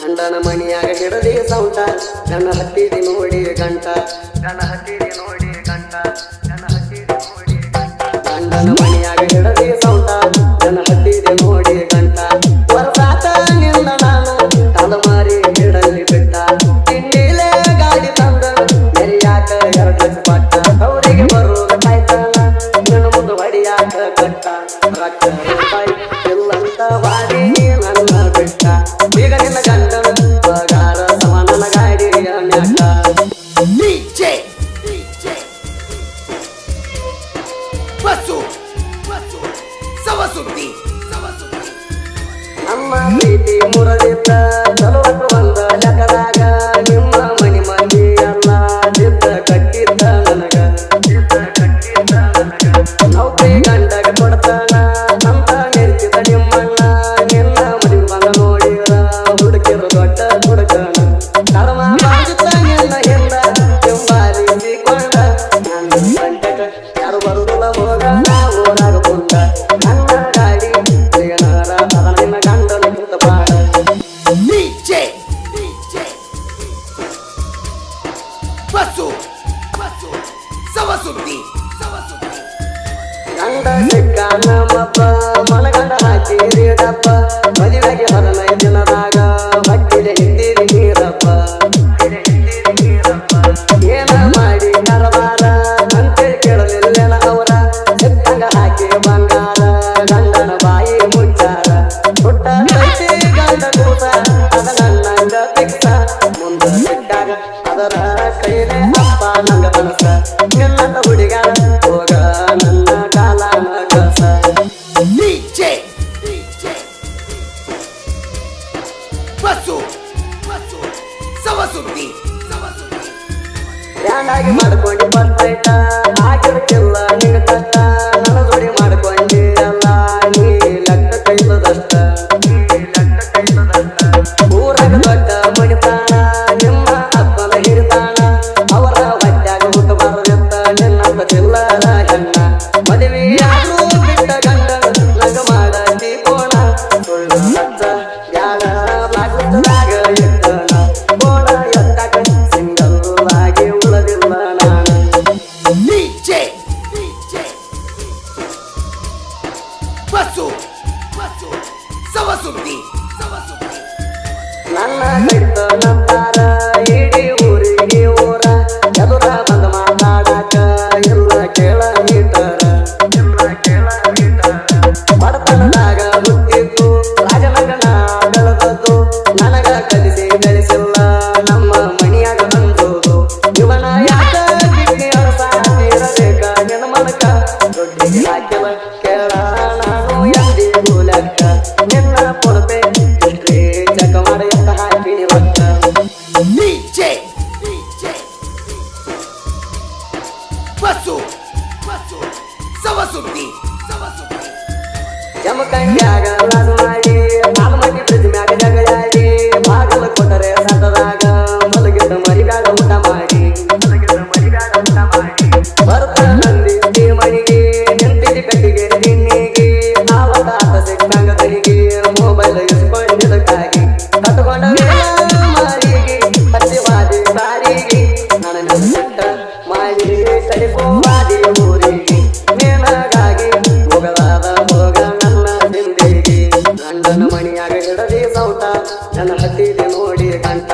ಗಂಡನ ಮಣಿಯಾಗ ಹಿಡದಿ ಸೌಟ. ಗಣ ಹತ್ತಿರಿ ನೋಡಿ ಗಂಟ. ಗಣ ಹತ್ತಿರಿ ನೋಡಿ ಗಂಟ. ಗಣ ಹತ್ತಿರಿ ನೋಡಿ ಗಂಟ. ಗಂಡನ ಮಣಿ ಬಸ್ಸು ಸವ ಸುದ್ದಿ ನಮ್ಮ ಮುರಳಿತ ಸುದ್ದಿ. ಗಂಡ ಸಿಕ್ಕಾನ ಮಪ್ಪ ಮನಗಂಡ ಹಾಕಿರಿದಪ್ಪ ನೀರಪ್ಪ. ಏನ ಮಾಡಿ ನಂತೆ ಗಂಡನ ಮುಚ್ಚಾರ. ಹುಟ್ಟ ಗಂಡ ಮುಂದೆ ಅದರ ಕೈಲೇ ಅಪ್ಪ ನಂಗ ಸುದ್ದಿ ಗ್ರ್ಯಾಂಡಾಗಿ ಮಾಡ್ಕೊಂಡು ಬಂದೈತ ಆಗಿರ್ತಿಲ್ಲ ನಿನ್ನ ತಕ್ಕ ನನ್ನ ಜೋಡಿ ಮಾಡ್ಕೊಂಡಿರಲ್ಲ. ನೀ ಲೆಕ್ಕ ಕೈಲದಷ್ಟ ಊರಾಗ ದೊಡ್ಡ ಮಣಿತಾನ. ನಿಮ್ಮ ಅಪ್ಪನ ಹಿರಿತಾನ ಅವರ ಹೊಟ್ಟಾಗ ಹುಟ್ಟಬಾರದೆಂತ ನಿನ್ನ ಬದಿಲ್ಲ ರಾಜಣ್ಣ ಮದುವೆಯಾದ್ರೂ ಬಿಟ್ಟ ಗಂಡ ಲಗ ಮಾಡ ದೀಪೋಣ ಸುಳ್ಳ DJ, DJ, Basu, Basu, Sawasuki, Sawasuki. Nana, ಆಗಲ್ಲ ನಲತೀರಿ ನೋಡಿ ಗಂಟ